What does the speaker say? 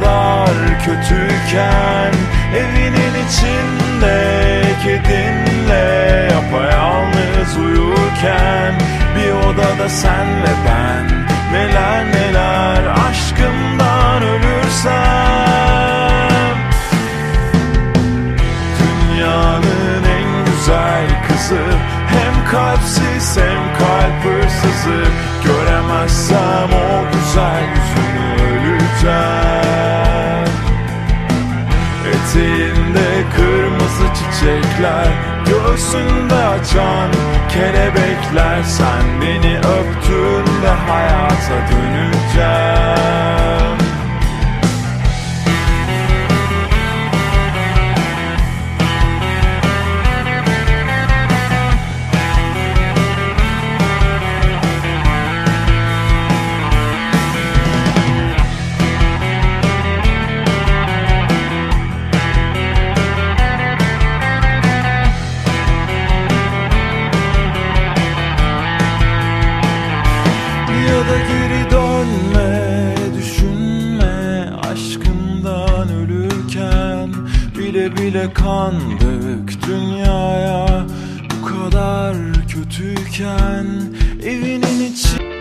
kadar kötüyken Evinin içinde kedinle Yapayalnız uyurken Bir odada sen ve ben Neler neler aşkımdan ölürsem. Dünyanın en güzel kızı Hem kalpsiz hem kalp hırsızı. Göremezsem o güzel yüzünü öleceğim Eteğinde kırmızı çiçekler Göğsünde açan kelebekler. Sen beni öptüğünde hayata döneceğim Bile bile kandık dünyaya. Bu kadar kötüyken Evinin içi